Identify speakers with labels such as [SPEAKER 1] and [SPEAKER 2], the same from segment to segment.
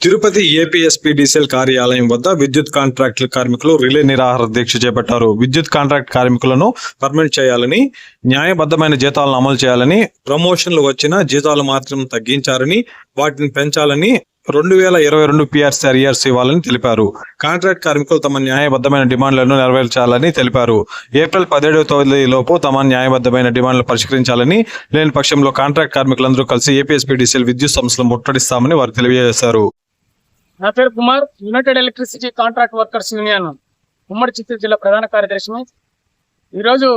[SPEAKER 1] Tirupati APSPDCL కార్యాలయం వద్ద విద్యుత్ కాంట్రాక్టుల కార్మికులు రిలే నిరాహార దీక్ష చేపట్టారు. విద్యుత్ కాంట్రాక్ట్ కార్మికులను పర్మనెంట్ చేయాలని న్యాయబద్ధమైన జీతాలను అమలు చేయాలని ప్రమోషన్లు వచ్చిన జీతాలు మాత్రం తగ్గించారని వాటిని పెంచాలని రెండు వేల ఇరవై రెండు పిఆర్సీ అరియర్స్ ఇవ్వాలని తెలిపారు. కాంట్రాక్ట్ కార్మికులు తమ న్యాయబద్ధమైన డిమాండ్లను నెరవేర్చాలని తెలిపారు. ఏప్రిల్ పదిహేడవ తేదీలోపు తమ న్యాయబద్ధమైన డిమాండ్లు పరిష్కరించాలని లేని పక్షంలో కాంట్రాక్ట్ కార్మికులందరూ కలిసి ఏపీఎస్పీడీసీఎల్ విద్యుత్ సంస్థలు ముట్టడిస్తామని వారు తెలియజేశారు.
[SPEAKER 2] నా పేరు Kumar United electricity contract workers union ఉమ్మడి చిత్తూరు జిల్లా ప్రధాన కార్యదర్శిని. ఈరోజు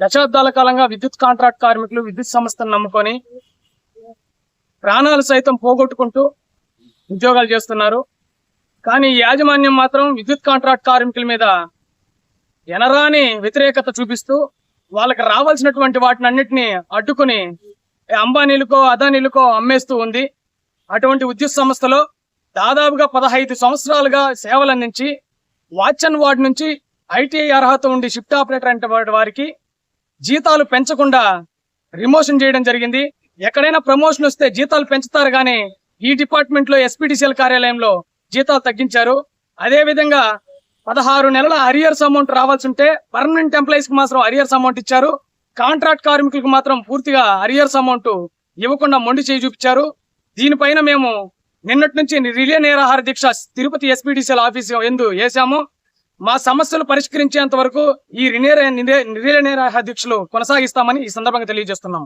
[SPEAKER 2] దశాబ్దాల కాలంగా విద్యుత్ కాంట్రాక్ట్ కార్మికులు విద్యుత్ సంస్థను నమ్ముకొని ప్రాణాలు సైతం పోగొట్టుకుంటూ ఉద్యోగాలు చేస్తున్నారు. కానీ ఈ యాజమాన్యం మాత్రం విద్యుత్ కాంట్రాక్ట్ కార్మికుల మీద ఎనరాని వ్యతిరేకత చూపిస్తూ వాళ్ళకి రావాల్సినటువంటి వాటిని అన్నిటిని అడ్డుకుని అంబానీలకో అదానీలకో అమ్మేస్తూ ఉంది. అటువంటి విద్యుత్ సంస్థలో దాదాపుగా పదహైదు సంవత్సరాలుగా సేవలు అందించి వాచన్ వార్డ్ నుంచి ఐటీఐ అర్హత ఉండి షిఫ్ట్ ఆపరేటర్ అంటే వారికి జీతాలు పెంచకుండా రిమోషన్ చేయడం జరిగింది. ఎక్కడైనా ప్రమోషన్ వస్తే జీతాలు పెంచుతారు కానీ ఈ డిపార్ట్మెంట్లో ఎస్పీడీసీఎల్ కార్యాలయంలో జీతాలు తగ్గించారు. అదేవిధంగా పదహారు నెలల అరియర్స్ అమౌంట్ రావాల్సి ఉంటే పర్మనెంట్కి మాత్రం అరియర్స్ అమౌంట్ ఇచ్చారు. కాంట్రాక్ట్ కార్మికులకు మాత్రం పూర్తిగా అరియర్స్ అమౌంట్ ఇవ్వకుండా మొండి చేయి చూపించారు. దీనిపైన మేము నిన్నటి నుంచి రిలే నిరాహార దీక్ష తిరుపతి ఎస్పీడీసీల ఆఫీస్ ఎందు వేశాము. మా సమస్యలు పరిష్కరించేంత వరకు ఈ రిలే రిలే నిరాహార దీక్షలు కొనసాగిస్తామని ఈ సందర్భంగా తెలియజేస్తున్నాం